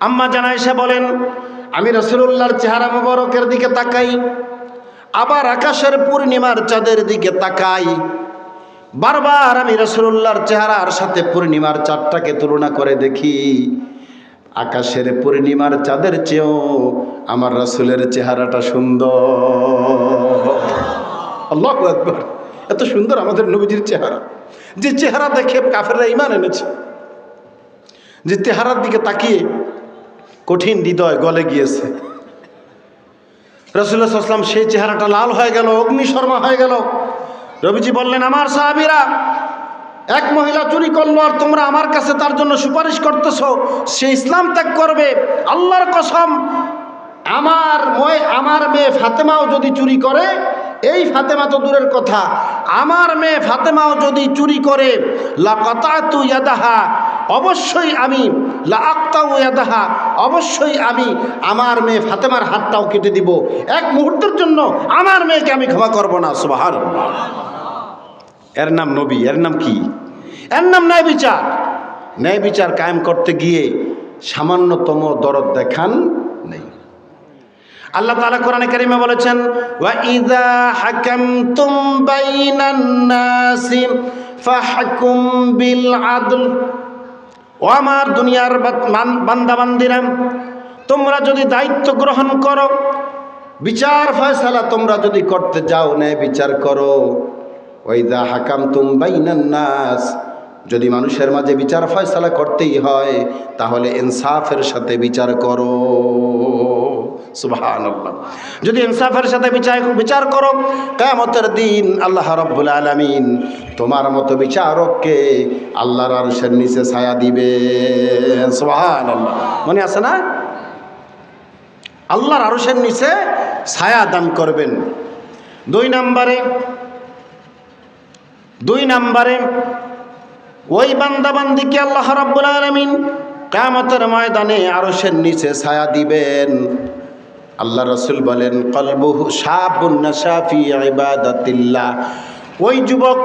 আম্মা জানা এসে বলেন, আমি রসুল্লাহর চেহারা মোবারকের দিকে তাকাই, আবার আকাশের পূর্ণিমার চাঁদের দিকে তাকাই। বারবার আমি রসুল্লাহর চেহারার সাথে পূর্ণিমার চাঁদটাকে তুলনা করে দেখি। আকাশের পূর্ণিমার চাঁদের চেয়েও আমার রসুলের চেহারাটা সুন্দর। এত সুন্দর আমাদের নবীজির চেহারা। যে চেহারা দেখে কাফেররা ইমান এনেছে, যে চেহারার দিকে তাকিয়ে কঠিন হৃদয় গলে গিয়েছে। রসুল্লাহ সাল্লাম সেই চেহারাটা লাল হয়ে গেল, অগ্নিশর্মা হয়ে গেল। রবিজি বললেন, আমার সাহাবিরা, এক মহিলা চুরি করল আর তোমরা আমার কাছে তার জন্য সুপারিশ করতেছ, সে ইসলাম ত্যাগ করবে, আল্লাহর কসম। আমার ময়, আমার মেয়ে ফাতেমাও যদি চুরি করে, এই ফাতেমা তো দূরের কথা। আমার মেয়ে ফাতেমাও যদি চুরি করে লা কতাতু ইয়াদাহা, অবশ্যই আমি লা আক্তাউ ইয়াদাহা, অবশ্যই আমি আমার মেয়ে ফাতেমার হাতটাও কেটে দিব। এক মুহূর্তের জন্য আমার মেয়েকে আমি ক্ষমা করব না সুবাহান এর নাম নবী, এর নাম কি? এর নাম ন্যায় বিচার। ন্যায় বিচার কায়েম করতে গিয়ে সামান্যতম দরদ দেখান নেই। আল্লাহ তালা কোরআনে কারিমে বলেছেন, ওয়া হাকামতুম বাইনান নাসি ফাহকুম বিল আদল। ও আমার দুনিয়ার বান্দা বান্দিরা তোমরা যদি দায়িত্ব গ্রহণ করো, বিচার ফয়সালা তোমরা যদি করতে যাও, ন্যায় বিচার করো। ওই দা হাকাম তুম নাস, যদি মানুষের মাঝে বিচার ফয়সালা করতেই হয়, তাহলে ইনসাফের সাথে বিচার করো। যদি ইনসাফের সাথে বিচার বিচার করো কেমতের দিন আল্লাহ রব্বুল আলমিন তোমার মতো বিচারককে আল্লাহর আরশের নিচে ছায়া দিবে সুবহান মনে আছে না? আল্লাহর আরশের নিচে ছায়া দান করবেন। দুই নম্বরে দুই নম্বরে, ওই বান্দাবান্দিকে আল্লাহ রাব্বুল আলামিন কিয়ামতের ময়দানে আরশের নিচে ছায়া দিবেন। আল্লাহ রসুল বলেন, কলবুহু শাবুন নাশাফি ইবাদাতিল্লাহ। ওই যুবক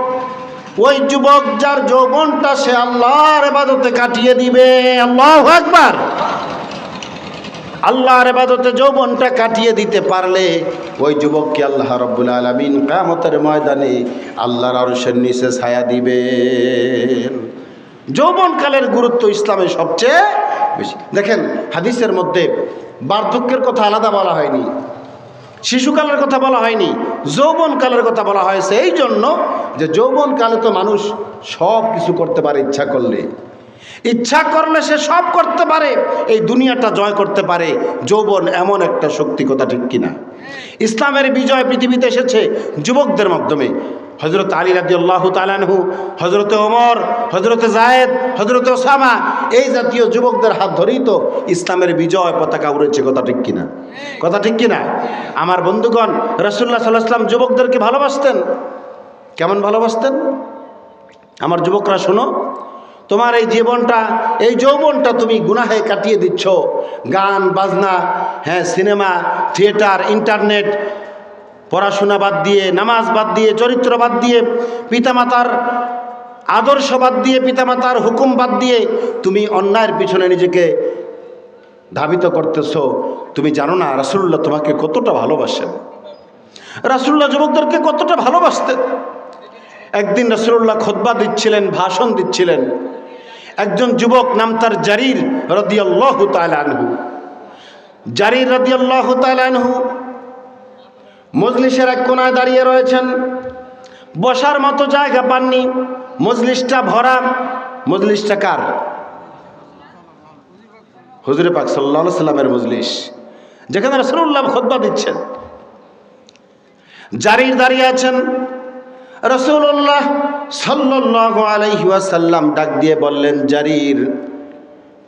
ওই যুবক যার যৌবনটা সে আল্লাহর এবাদতে কাটিয়ে দিবে। আল্লাহ আকবার। আল্লাহর এবাদতে যৌবনটা কাটিয়ে দিতে পারলে ওই যুবককে আল্লাহ রব্বুল আলমিন কামতের ময়দানে আল্লাহর আরশের নিচে ছায়া দিবে যৌবনকালের গুরুত্ব ইসলামে সবচেয়ে বেশি। দেখেন, হাদিসের মধ্যে বার্ধক্যের কথা আলাদা বলা হয়নি, শিশুকালের কথা বলা হয়নি, যৌবনকালের কথা বলা হয়েছে এই জন্য যে যৌবনকালে তো মানুষ সব কিছু করতে পারে ইচ্ছা করলে। ইচ্ছা করলে সে সব করতে পারে, এই দুনিয়াটা জয় করতে পারে। যৌবন এমন একটা শক্তি, কথা ঠিক কিনা? ইসলামের বিজয় পৃথিবীতে এসেছে যুবকদের মাধ্যমে। হজরত আলী রাজি আল্লাহ তালানহু হজরতে ওমর হজরতে জায়েদ হজরতে ওসামা, এই জাতীয় যুবকদের হাত ধরেই তো ইসলামের বিজয় পতাকা উড়েছে, কথা ঠিক কিনা? কথা ঠিক কিনা? আমার বন্ধুগণ রসুল্লাহ সাল্লাহ সাল্লাম যুবকদেরকে ভালোবাসতেন। কেমন ভালোবাসতেন? আমার যুবকরা, শোনো তোমার এই জীবনটা, এই যৌবনটা তুমি গুনাহে কাটিয়ে দিচ্ছ। গান, বাজনা হ্যাঁ সিনেমা, থিয়েটার, ইন্টারনেট, পড়াশোনা বাদ দিয়ে, নামাজ বাদ দিয়ে, চরিত্র বাদ দিয়ে, পিতামাতার আদর্শ বাদ দিয়ে, পিতামাতার হুকুম বাদ দিয়ে তুমি অন্যায়ের পিছনে নিজেকে ধাবিত করতেছ। তুমি জানো না রাসুল্লাহ তোমাকে কতটা ভালোবাসেন। রাসুল্লাহ যুবকদেরকে কতটা ভালোবাসতেন। একদিন রসুল্লাহ খোদবা দিচ্ছিলেন, ভাষণ দিচ্ছিলেন। একজন যুবক নাম তার জারির রদিয়াল্লাহ তালানহু জারির রদিয়াল্লাহ তালানহু মজলিসের এক কোনায় দাঁড়িয়ে রয়েছেন। বসার মতো জায়গা পাননি। মজলিসটা ভরা। মজলিসটা কার? হুজুরে পাক সাল্লাহ সাল্লামের মজলিস। যেখানে রসুল্লাহ খোদবা দিচ্ছেন। জারির দাঁড়িয়ে আছেন। রসুল্লাহ সাল্লাহ আলাইহাসাল্লাম ডাক দিয়ে বললেন, জারির,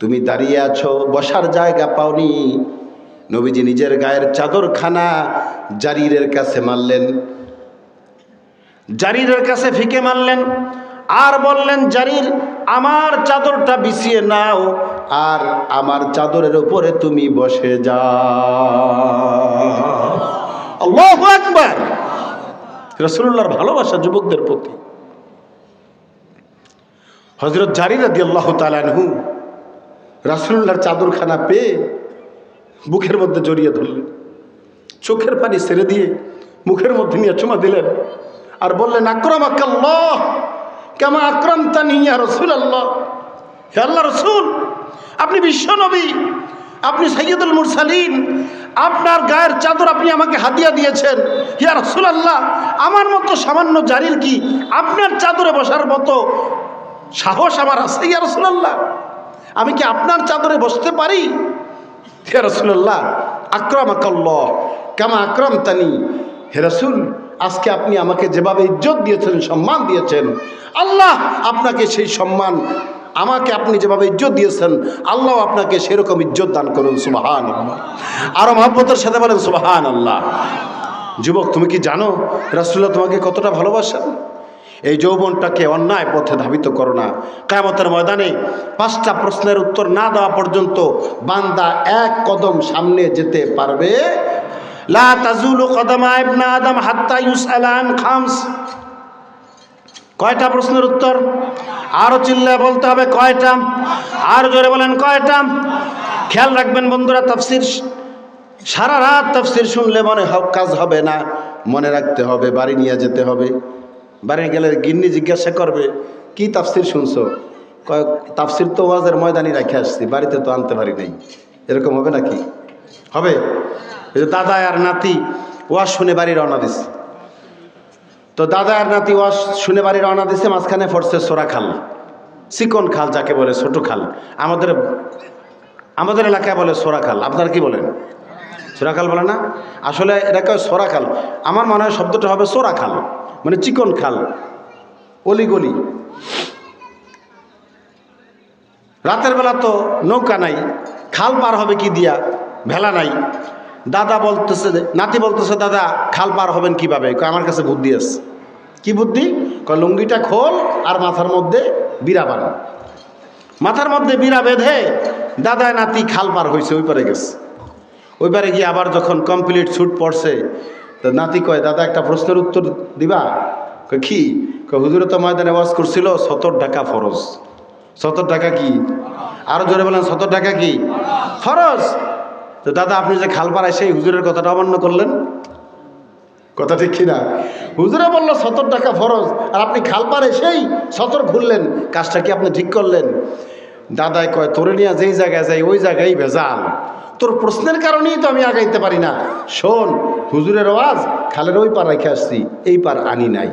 তুমি দাঁড়িয়ে আছো, বসার জায়গা পাওনি। নবীজি নিজের গায়ের চাদরখানা জারিরের কাছে মারলেন। জারিরের কাছে ফিকে মারলেন আর বললেন, জারির, আমার চাদরটা বিছিয়ে নাও আর আমার চাদরের উপরে তুমি বসে যাও। আল্লাহ রসুল্লাহর ভালোবাসা যুবকদের প্রতি। হজরত জারি রাদি আল্লাহ তালানহু রাসুল্লাহর চাদরখানা পেয়ে বুকের মধ্যে জড়িয়ে ধরলেন। চোখের পানি ছেড়ে দিয়ে মুখের মধ্যে নিয়ে চুমা দিলেন আর বললেন আক্রম আকাল্লাহ কেমন আক্রম তা নিয়ে রসুল আল্লাহ হে আল্লাহ রসুল, আপনি বিশ্ব নবী, আপনি সৈয়দুল মুরসালিন আপনার গায়ের চাদর আপনি আমাকে হাতিয়া দিয়েছেন। হিয়া রসুল আল্লাহ আমার মতো সামান্য জারির কি আপনার চাদরে বসার মতো সাহস আমার আছে? ইয়া রসুল আল্লাহ আমি কি আপনার চাদরে বসতে পারি? হে রসুল্লাহ আক্রম আকাল্লাহ কেমন আক্রম তানি হে রসুল, আজকে আপনি আমাকে যেভাবে ইজ্জত দিয়েছেন, সম্মান দিয়েছেন, আল্লাহ আপনাকে সেই সম্মান আমাকে আপনি যেভাবে ইজ্জত দিয়েছেন, আল্লাহ আপনাকে সেরকম ইজ্জত দান করুন সুবাহান আল্লাহ আরও মহব্বতের সাথে বলেন সুবাহান আল্লাহ যুবক, তুমি কি জানো রাসুল্লাহ তোমাকে কতটা ভালোবাসেন? এই যৌবনটাকে অন্যায় পথে ধাবিত করো না। কায়ামতের ময়দানে পাঁচটা প্রশ্নের উত্তর না দেওয়া পর্যন্ত বান্দা এক কদম সামনে যেতে পারবে। লা তাজুলু কদমা আদম হাত্তা ইউসআলান খামস। কয়টা প্রশ্নের উত্তর? আরও চিল্লায় বলতে হবে কয়টা? আর জোরে বলেন কয়টা? খেয়াল রাখবেন বন্ধুরা, তাফসির সারা রাত তাফসির শুনলে মনে কাজ হবে না। মনে রাখতে হবে, বাড়ি নিয়ে যেতে হবে। বাড়ি গেলে গিন্নি জিজ্ঞাসা করবে, কি তাফসির শুনছো? কয় তাফসির তো ওয়াজের ময়দানি রাখে আসছি, বাড়িতে তো আনতে পারি নাই। এরকম হবে নাকি? হবে? দাদা আর নাতি, ওয়াজ শুনে বাড়ি রওনা দিছে। তো দাদা আর নাতি ওয়াজ শুনে বাড়ি রওনা দিছে, মাঝখানে পড়ছে সোরা খাল। চিকন খাল যাকে বলে, ছোট খাল। আমাদের আমাদের এলাকায় বলে সোরা খাল। আপনারা কি বলেন? সোরাখাল বলে না? আসলে এটাকে সোরাখাল আমার মনে হয় শব্দটা হবে সোরাখাল মানে চিকন খাল। অলিগলি রাতের বেলা তো নৌকা নাই। খাল পার হবে কি দিয়া? ভেলা নাই। দাদা বলতেছে নাতি বলতেছে, দাদা, খাল পার হবেন কীভাবে? আমার কাছে বুদ্ধি আছে। কি বুদ্ধি? কয়, লুঙ্গিটা খোল আর মাথার মধ্যে বিড়া বানা মাথার মধ্যে বিড়া বেঁধে দাদা, নাতি খাল পার হয়েছে ওই পারে গেছে। ওই পারে গিয়ে আবার যখন কমপ্লিট ছুট পড়ছে তো নাতি কয়, দাদা, একটা প্রশ্নের উত্তর দিবা? কয়, কি? কয়, হুজুরে তো ময়দানে ওয়াজ করছিল সতর টাকা ফরজ। সতর টাকা কি? আরও জোরে বলেন সতর টাকা কি? ফরজ। তো দাদা, আপনি যে খাল পাড়ায় সেই হুজুরের কথাটা অমান্য করলেন? কথা ঠিক কিনা? হুজুরে বলল, সতর টাকা ফরজ, আর আপনি খাল পারে সেই সতর খুললেন কাজটা কি আপনি ঠিক করলেন? দাদাই কয়, তোরে নিয়ে যেই জায়গায় যাই, ওই জায়গায় ভেজাল। তোর প্রশ্নের কারণেই তো আমি আগাইতে পারি না। শোন, হুজুরের আওয়াজ, খালের ওই পার রেখে আসছি, এই পার আনি নাই।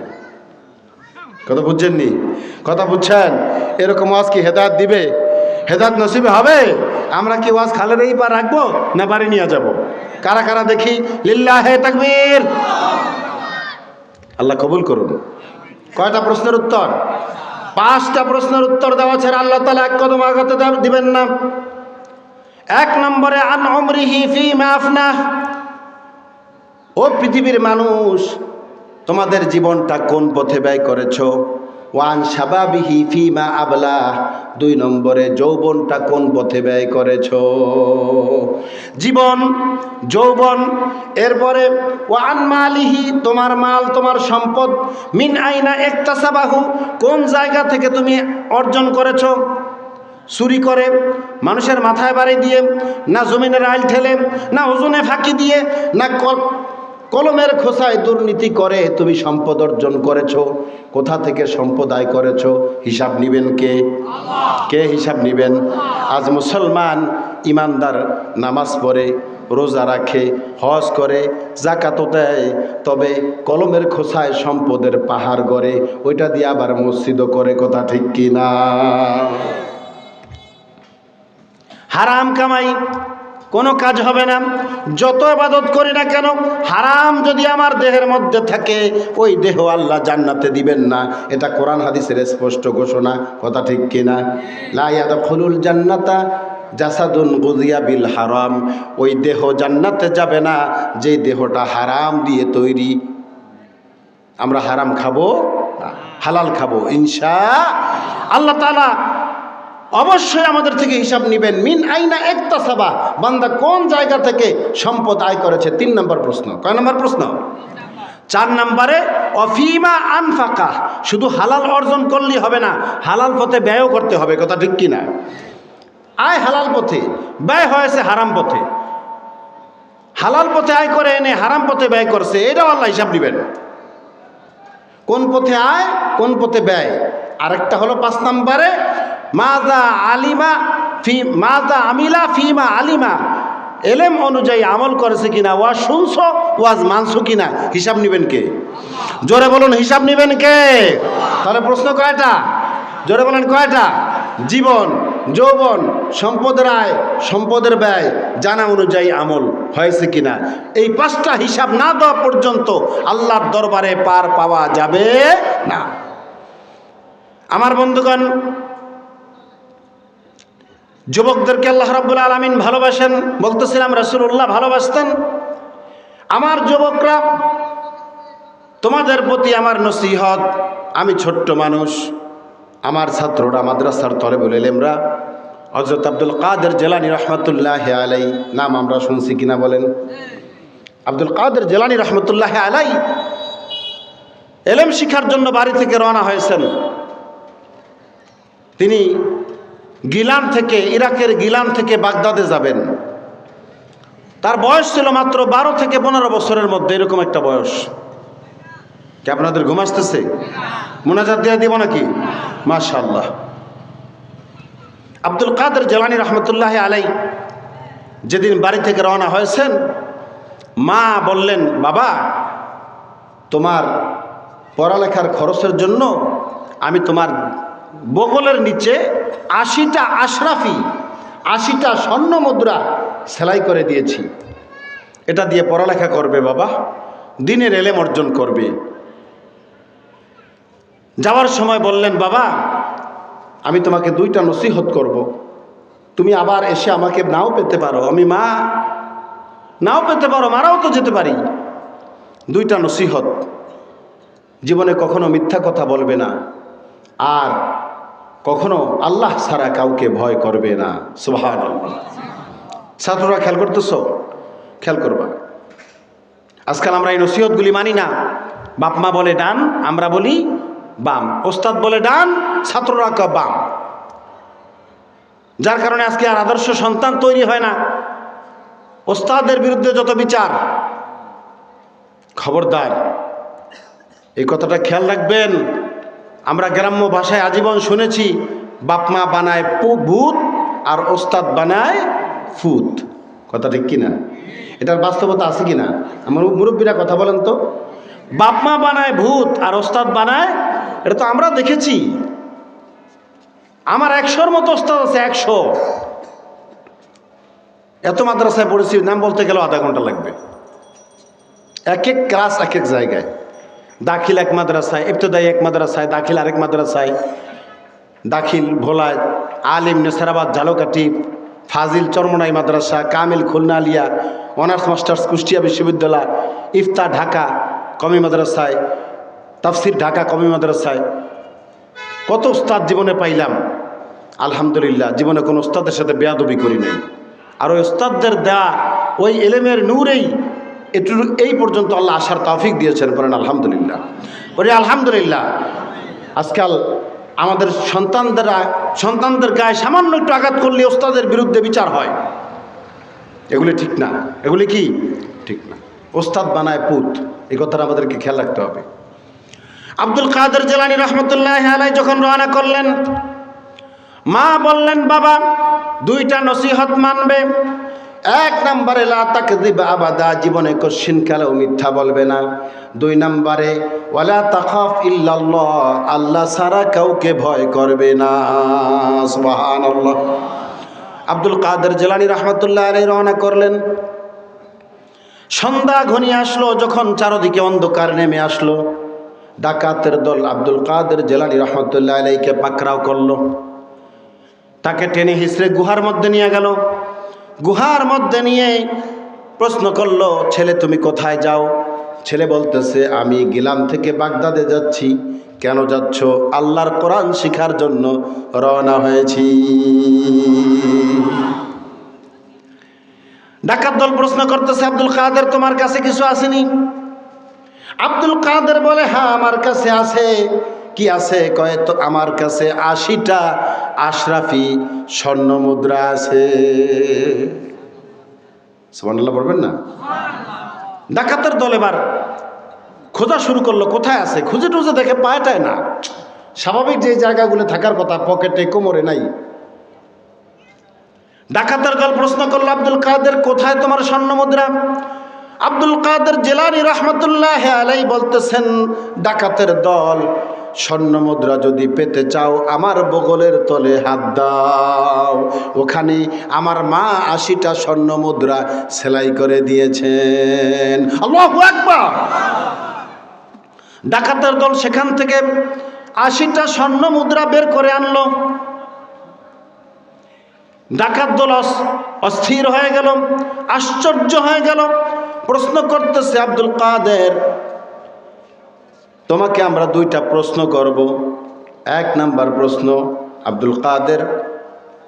কথা বুঝছেননি? কথা বুঝছেন? এরকম ওয়াজ কি হেদায়ত দিবে? হেদায়ত নসিবে হবে? আমরা কি ওয়াজ খালের এই পার রাখব না বাড়ি নিয়ে যাব? কারা কারা দেখি? লিল্লাহ তাকবীর। আল্লাহ কবুল করুন। কয়টা প্রশ্নের উত্তর? পাঁচটা প্রশ্নের উত্তর দেওয়া ছাড়া আল্লাহ তালা এক কদম আগাতে দেব- দিবেন না। এক নম্বরে, আন অমরিহি ফি মাফনা ও পৃথিবীর মানুষ, তোমাদের জীবনটা কোন পথে ব্যয় করেছ? ওয়ান সাবাবিহি ফি মা আবলা, দুই নম্বরে যৌবনটা কোন পথে ব্যয় করেছ? জীবন, যৌবন, এরপরে ওয়ান মালিহি, তোমার মাল, তোমার সম্পদ, মিন আইনা একটা সাবাহু কোন জায়গা থেকে তুমি অর্জন করেছ? চুরি করে, মানুষের মাথায় বাড়ি দিয়ে, না জমিনের আইল ঠেলে, না ওজনে ফাঁকি দিয়ে, না কলমের খোসায় দুর্নীতি করে তুমি সম্পদ অর্জন করেছ। কোথা থেকে সম্পদ আয় করেছ? হিসাব নিবেন কে? কে হিসাব নিবেন? আজ মুসলমান ইমানদার নামাজ পড়ে রোজা রাখে হজ করে জাকাতও দেয় তবে কলমের খোসায় সম্পদের পাহাড় গড়ে ওইটা দিয়ে আবার মসজিদও করে কথা ঠিক কি না হারাম কামাই। কোনো কাজ হবে না। যত আবাদত করি না কেন, হারাম যদি আমার দেহের মধ্যে থাকে, ওই দেহ আল্লাহ জান্নাতে দিবেন না। এটা কোরআন হাদিসের স্পষ্ট ঘোষণা, কথা ঠিক কিনা? লাইয়াদ খলুল জান্নাতা জাসাদুন গুজিয়া বিল হারাম। ওই দেহ জান্নাতে যাবে না যে দেহটা হারাম দিয়ে তৈরি। আমরা হারাম খাব হালাল খাব, ইনশা আল্লাহ তালা অবশ্যই আমাদের থেকে হিসাব নেবেন। মিন আইনা একটা সাবা বান্দা কোন জায়গা থেকে সম্পদ আয় করেছে? তিন নম্বর প্রশ্ন। কয় নম্বর প্রশ্ন? চার নম্বরে, অফিমা আনফাকা। শুধু হালাল অর্জন করলেই হবে না, হালাল পথে ব্যয়ও করতে হবে। কথা ঠিক কি না আয় হালাল পথে। ব্যয় হয়েছে হারাম পথে। হালাল পথে আয় করে এনে হারাম পথে ব্যয় করছে, এটাও আল্লাহ হিসাব দিবেন কোন পথে আয়, কোন পথে ব্যয়? আরেকটা হলো পাঁচ নম্বরে মাজা আলিমা ফি মাজা আমিলা ফিমা আলিমা। এলেম অনুযায়ী আমল করেছে কিনা, ওয়াজ শুনছ, ওয়াজ মানছো কিনা, হিসাব নিবেন কে? জোরে বলুন, হিসাব নিবেন কে? তাহলে প্রশ্ন কয়টা? জোরে বলেন, কয়টা? জীবন, যৌবন সম্পদের আয় সম্পদের ব্যয়, জানা অনুযায়ী আমল হয়েছে কিনা। এই পাঁচটা হিসাব না দেওয়া পর্যন্ত আল্লাহর দরবারে পার পাওয়া যাবে না। আমার বন্ধুগণ যুবকদেরকে আল্লাহ রাব্বুল আলমিন ভালোবাসেন, বলতেছিলাম রসুল্লাহ ভালোবাসতেন। আমার যুবকরা, তোমাদের প্রতি আমার নসিহত, আমি ছোট্ট মানুষ, আমার ছাত্ররা মাদ্রাসার তলে বলেলেমরা হজরত আব্দুল কাদের জেলানি রহমতুল্লাহ আলাই নাম আমরা শুনছি কিনা বলেন? আব্দুল কাদের জেলানি রহমতুল্লাহ আলাই এলেম শিখার জন্য বাড়ি থেকে রওনা হয়েছেন। তিনি গিলান থেকে, ইরাকের গিলান থেকে বাগদাদে যাবেন। তার বয়স ছিল মাত্র বারো থেকে পনেরো বছরের মধ্যে, এরকম একটা বয়স। কি আপনাদের ঘুম আসতেছে? মোনাজাত দেওয়া দিব নাকি? মাশাল্লাহ আব্দুল কাদের জেলানি রহমতুল্লাহ আলাই যেদিন বাড়ি থেকে রওনা হয়েছেন, মা বললেন, বাবা, তোমার পড়ালেখার খরচের জন্য আমি তোমার বগলের নিচে আশিটা আশরাফি, আশিটা স্বর্ণ মুদ্রা সেলাই করে দিয়েছি। এটা দিয়ে পড়ালেখা করবে বাবা, দিনের এলেম অর্জন করবে। যাওয়ার সময় বললেন, বাবা, আমি তোমাকে দুইটা নসিহত করব। তুমি আবার এসে আমাকে নাও পেতে পারো। আমি মা, নাও পেতে পারো, মারাও তো যেতে পারি। দুইটা নসিহত। জীবনে কখনো মিথ্যা কথা বলবে না। আর কখনো আল্লাহ ছাড়া কাউকে ভয় করবে না। সুহান ছাত্ররা খেয়াল করতেছ? খেয়াল করবা। আজকাল আমরা এই নসিহতগুলি মানি না। বাপ মা বলে ডান, আমরা বলি বাম। ওস্তাদ বলে ডান, ছাত্ররা ক বাম। যার কারণে আজকে আর আদর্শ সন্তান তৈরি হয় না। ওস্তাদের বিরুদ্ধে যত বিচার, খবরদার, এই কথাটা খেয়াল রাখবেন। আমরা গ্রাম্য ভাষায় আজীবন শুনেছি বাপমা বানায় ভূত আর ওস্তাদ বানায় ফুত। কথা ঠিক কিনা? এটার বাস্তবতা আছে কিনা? আমার মুরব্বীরা কথা বলেন তো। বাপমা বানায় ভূত আর ওস্তাদ বানায়, এটা তো আমরা দেখেছি। আমার একশোর মতো ওস্তাদ আছে, একশো। এত মাদ্রাসায় পড়েছি, নাম বলতে গেলেও আধা ঘণ্টা লাগবে। এক এক ক্লাস, এক এক জায়গায়। দাখিল এক মাদ্রাসায় ইবতদাই এক মাদ্রাসায়, দাখিল আরেক মাদ্রাসায়। দাখিল ভোলায়, আলিম, নেসারাবাদ ঝালকাঠি ফাজিল, চরমনাই মাদ্রাসা, কামিল, খুলনা, আলিয়া, অনার্স, মাস্টার্স, কুষ্টিয়া বিশ্ববিদ্যালয় ইফতা ঢাকা, কমি মাদ্রাসায়, তাফসির ঢাকা, কমি মাদ্রাসায়। কত উস্তাদ জীবনে পাইলাম? আলহামদুলিল্লাহ, জীবনে কোনো উস্তাদের সাথে বেয়াদবি করি নাই। আর ওই উস্তাদদের দেয়া ওই এলেমের নূরেই একটু এই পর্যন্ত আল্লাহ আসার তৌফিক দিয়েছেন বলেন আলহামদুলিল্লাহ। বলি, আলহামদুলিল্লাহ, আজকাল আমাদের সন্তানদেরা, সন্তানদের গায়ে সামান্য একটু আঘাত করলে ওস্তাদের বিরুদ্ধে বিচার হয়। এগুলি ঠিক না। এগুলি কি? ঠিক না। ওস্তাদ বানায় পুত এই কথাটা আমাদেরকে খেয়াল রাখতে হবে। আব্দুল কাদের জেলানি রহমতুল্লাহ আলাই যখন রওনা করলেন, মা বললেন, বাবা, দুইটা নসিহত মানবে। এক নম্বরে লাতাকদিব আবাদা, জীবনে কশিন কালেও মিথ্যা বলবে না। দুই নম্বরে, ওয়ালা তাখাফ ইল্লাল্লাহ, আল্লাহ সারা কাউকে ভয় করবে না। সুবহানাল্লাহ। আব্দুল কাদের জেলানি রহমতুল্লাহ আলাই রওনা করলেন। সন্ধ্যা ঘনিয়ে আসলো, যখন চারদিকে অন্ধকার নেমে আসলো। ডাকাতের দল আব্দুল কাদের জেলানি রহমতুল্লাহ আলাইকে পাকড়াও করল। তাকে টেনে হিসড়ে গুহার মধ্যে নিয়ে গেল। গুহার মধ্যে নিয়ে প্রশ্ন করল, ছেলে, তুমি কোথায় যাও? ছেলে বলতেছে, আমি গিলাম থেকে বাগদাদে যাচ্ছি। কেন যাচ্ছ? আল্লাহর কোরআন শিখার জন্য রওনা হয়েছি। ডাকাত দল প্রশ্ন করতেছে, আব্দুল কাদের, তোমার কাছে কিছু আসেনি? আব্দুল কাদের বলে হ্যাঁ আমার কাছে আছে। কি আছে? কয়ে তো, আমার কাছে আশিটা আশরাফি স্বর্ণ মুদ্রা আছে। সুবহানাল্লাহ বলবেন না? ডাকাতের দল এবার খোঁজা শুরু করল, কোথায় আছে? খুঁজে টুজে দেখে পায়টায় না। স্বাভাবিক যে জায়গাগুলো থাকার কথা, পকেটে কোমরে নাই। ডাকাতের দল প্রশ্ন করল, আব্দুল কাদের, কোথায় তোমার স্বর্ণ মুদ্রা আব্দুল কাদের জেলানি রহমতুল্লাহ আলাই বলতেছেন, ডাকাতের দল স্বর্ণ মুদ্রা যদি পেতে চাও, আমার বগলের তলে হাত দাও। ওখানে আমার মা আশিটা স্বর্ণ মুদ্রা সেলাই করে দিয়েছেন। আল্লাহু ডাকাতের দল সেখান থেকে আশিটা স্বর্ণ মুদ্রা বের করে আনলো। ডাকাত দল অস- অস্থির হয়ে গেল, আশ্চর্য হয়ে গেল। প্রশ্ন করতেছে আব্দুল কাদের তোমাকে আমরা দুইটা প্রশ্ন করব। এক নাম্বার প্রশ্ন, আব্দুল কাদের,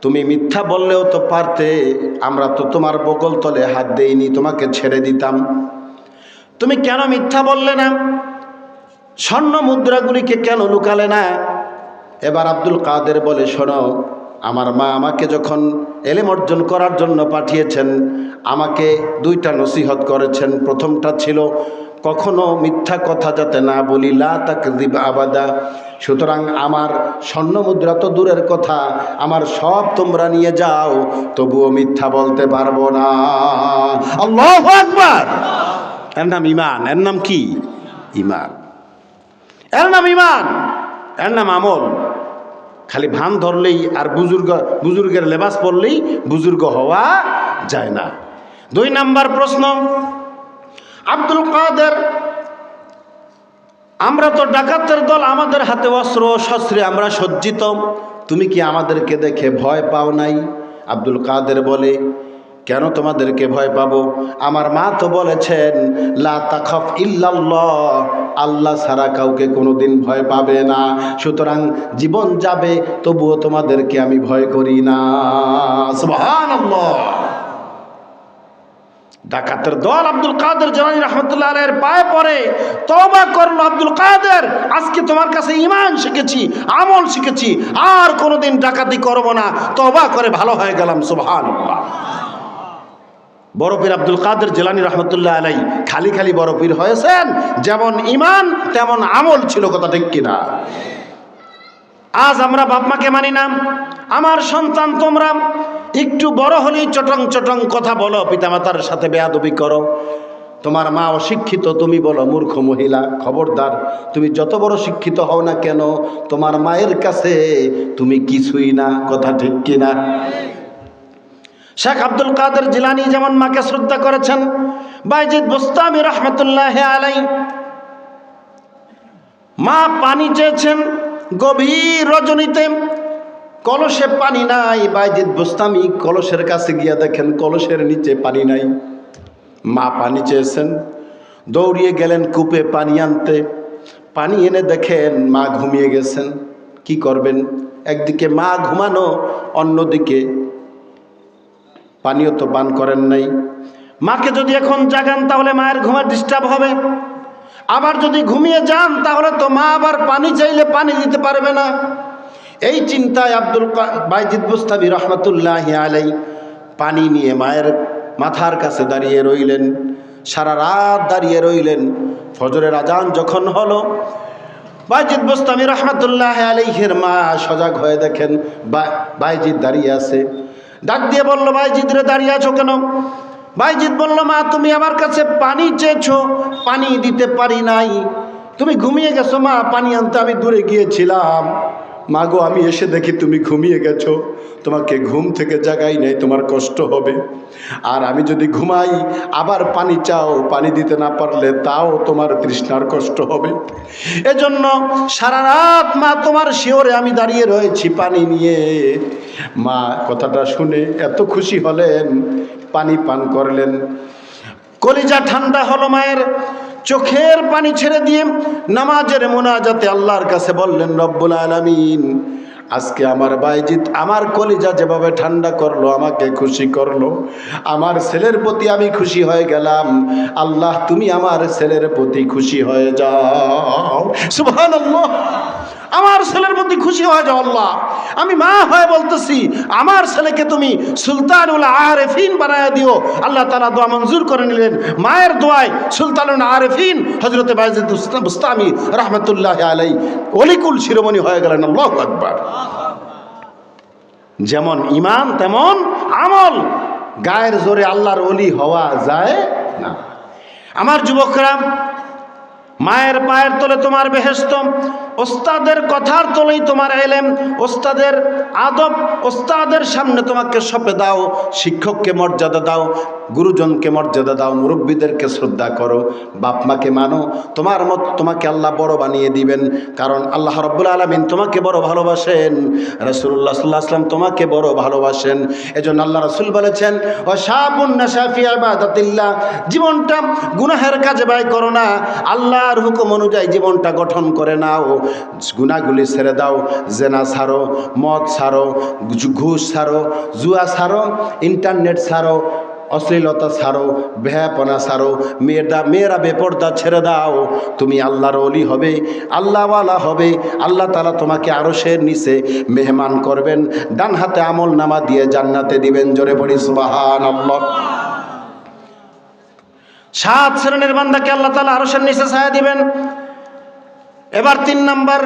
তুমি মিথ্যা বললেও তো পারতে, আমরা তো তোমার বগল তলে হাত দেইনি, তোমাকে ছেড়ে দিতাম। তুমি কেন মিথ্যা বললে না? স্বর্ণ মুদ্রাগুলিকে কেন লুকালে না? এবার আব্দুল কাদের বলে, শোনো, আমার মা আমাকে যখন এলেম অর্জন করার জন্য পাঠিয়েছেন, আমাকে দুইটা নসিহত করেছেন। প্রথমটা ছিল কখনো মিথ্যা কথা যাতে না বলি, লা তাকদিব আবাদা। সুতরাং আমার স্বর্ণ মুদ্রা তো দূরের কথা, আমার সব তোমরা নিয়ে যাও, তবুও মিথ্যা বলতে পারব না। এর নাম ইমান এর নাম কি? ইমান এর নাম ইমান এর নাম আমল। খালি ভান ধরলেই আর বুজুর্গ, বুজুর্গের লেবাস পড়লেই বুজুর্গ হওয়া যায় না। দুই নাম্বার প্রশ্ন আব্দুল কাদের, আমরা তো ডাকাতের দল, আমাদের হাতে অস্ত্র, শস্ত্রে আমরা সজ্জিত। তুমি কি আমাদেরকে দেখে ভয় পাও নাই? আব্দুল কাদের বলে, কেন তোমাদেরকে ভয় পাবো? আমার মা তো বলেছেন, লা তাখফ ইল্লাল্লাহ, আল্লাহ ছাড়া কাউকে কোনোদিন ভয় পাবে না। সুতরাং জীবন যাবে, তবুও তোমাদেরকে আমি ভয় করি না। ডাকাতের দল আব্দুল কাদের জালানি রহমতুল্লাহ আলের পায়ে পড়ে। তবা করল আব্দুল কাদের। আজকে তোমার কাছে ইমান শিখেছি, আমল শিখেছি। আর কোনোদিন ডাকাতি করব না। তবা করে ভালো হয়ে গেলাম, সুবহানাল্লাহ। বড় পীর আব্দুল কাদের জেলানি রহমতুল্লাহ আলাই খালি খালি বড় পীর হয়েছেন। যেমন ইমান তেমন আমল ছিল কথা ঠিক কিনা। আজ আমরা বাপমাকে মানি না। আমার সন্তান তোমরা একটু বড় হলেই চটং চটং কথা বলো, পিতামাতার সাথে বেয়াদবি করো। তোমার মা অশিক্ষিত, তুমি বলো, মূর্খ মহিলা, খবরদার, তুমি যত বড় শিক্ষিত হও না কেন, তোমার মায়ের কাছে তুমি কিছুই না, কথা ঠিক কিনা? শেখ আব্দুল কাদের জিলানি যেমন মাকে শ্রদ্ধা করেছেন, বাইজিদ বুস্তামি রহমতুল্লাহ আলাই মা পানি চেয়েছেন, গভীর রজনীতে কলসে পানি নাই, বাইজিদ বুস্তামি কলসের কাছে গিয়া দেখেন কলসের নিচে পানি নাই। মা পানি চেয়েছেন, দৌড়িয়ে গেলেন কূপে পানি আনতে। পানি এনে দেখেন মা ঘুমিয়ে গেছেন। কি করবেন? একদিকে মা ঘুমানো, অন্যদিকে পানিও তো পান করেন নাই। মাকে যদি এখন জাগান, তাহলে মায়ের ঘুমের ডিস্টার্ব হবে। আবার যদি ঘুমিয়ে যান, তাহলে তো মা আবার পানি চাইলে পানি দিতে পারবে না। এই চিন্তায় আব্দুল বাইজিদ বুস্তাবি রহমতুল্লাহ আলাই পানি নিয়ে মায়ের মাথার কাছে দাঁড়িয়ে রইলেন, সারা রাত দাঁড়িয়ে রইলেন। ফজরের আজান যখন হলো, বাইজিদ বুস্তামি রহমতুল্লাহ আলাইহের মা সজাগ হয়ে দেখেন বাইজিদ দাঁড়িয়ে আছে। ডাক দিয়ে বলল, বাইজিদ রে, দাঁড়িয়ে আছো কেন? বাইজিদ বলল, মা, তুমি আমার কাছে পানি চেয়েছো, পানি দিতে পারি নাই। তুমি ঘুমিয়ে গেছো, মা, পানি আনতে আমি দূরে গিয়েছিলাম। মা গো, আমি এসে দেখি তুমি ঘুমিয়ে গেছো। তোমাকে ঘুম থেকে জাগাই নেই, তোমার কষ্ট হবে। আর আমি যদি ঘুমাই, আবার পানি চাও, পানি দিতে না পারলে তাও তোমার তৃষ্ণার কষ্ট হবে। এজন্য সারা রাত মা তোমার শিওরে আমি দাঁড়িয়ে রয়েছি পানি নিয়ে। মা, কথাটা শুনে এত খুশি হলেন, পানি পান করলেন। কলিজা ঠান্ডা হলো মায়ের। চোখের পানি ছেড়ে দিয়ে নামাজের মোনাজাতে আল্লাহর কাছে বললেন, রব্বুল আলমিন, আজকে আমার বাইজিৎ আমার কলিজা যেভাবে ঠান্ডা করল, আমাকে খুশি করল। আমার ছেলের প্রতি আমি খুশি হয়ে গেলাম। আল্লাহ, তুমি আমার ছেলের প্রতি খুশি হয়ে যাও। সুবহানাল্লাহ। আমার ছেলের প্রতি খুশি হয়ে যাও আল্লাহ। আমি মা হয়ে বলতেছি, আমার ছেলেকে তুমি সুলতানুল আরেফিন বানায় দিও। আল্লাহ তালা দোয়া মঞ্জুর করে নিলেন। মায়ের দোয়ায় সুলতানুল আরেফিন হজরতে বাইজিদ বুস্তামি রহমতুল্লাহ আলাই অলিকুল শিরোমণি হয়ে গেলেন, আল্লাহ আকবার। যেমন ইমান তেমন আমল। গায়ের জোরে আল্লাহর অলি হওয়া যায় না। আমার যুবকরা মায়ের পায়ের তলে তোমার বেহেস্ত ওস্তাদের কথার তলেই তোমার এলেম, ওস্তাদের আদব, ওস্তাদের সামনে তোমাকে সপে দাও, শিক্ষককে মর্যাদা দাও, গুরুজনকে মর্যাদা দাও, মুরব্বীদেরকে শ্রদ্ধা করো, বাপ মাকে মানো, তোমার মত তোমাকে আল্লাহ বড় বানিয়ে দিবেন, কারণ আল্লাহ রব্বুল আলমিন তোমাকে বড় ভালোবাসেন রসুল্লাহ সাল্লাহ আসলাম তোমাকে বড় ভালোবাসেন, এজন্য আল্লাহ রসুল বলেছেন ও শাহি আবাদাতিল্লাহ জীবনটা গুনাহের কাজে ব্যয় করো না আল্লাহর হুকুম অনুযায়ী জীবনটা গঠন করে নাও। গুনাহগুলি ছেড়ে দাও, জেনা ছাড়ো, মদ ছাড়ো ঘুষ ছাড়ো, জুয়া ছাড়ো, ইন্টারনেট ছাড়ো, অশ্লীলতা ছাড়ো ভ্যাপনা ছাড়ো, মেয়েরা মেয়েরা বেপর্দা ছেড়ে দাও। তুমি আল্লাহর অলি হবে, আল্লাহওয়ালা হবে, আল্লাহ তালা তোমাকে আরও সের নিচে মেহমান করবেন। ডান হাতে আমল নামা দিয়ে জান্নাতে দিবেন। জোরে পড়ি সুবাহান আল্লাহ সাত শ্রেণির বান্দাকে আল্লাহ তালা আরও সের নিচে ছায়া দিবেন। এবার তিন নাম্বার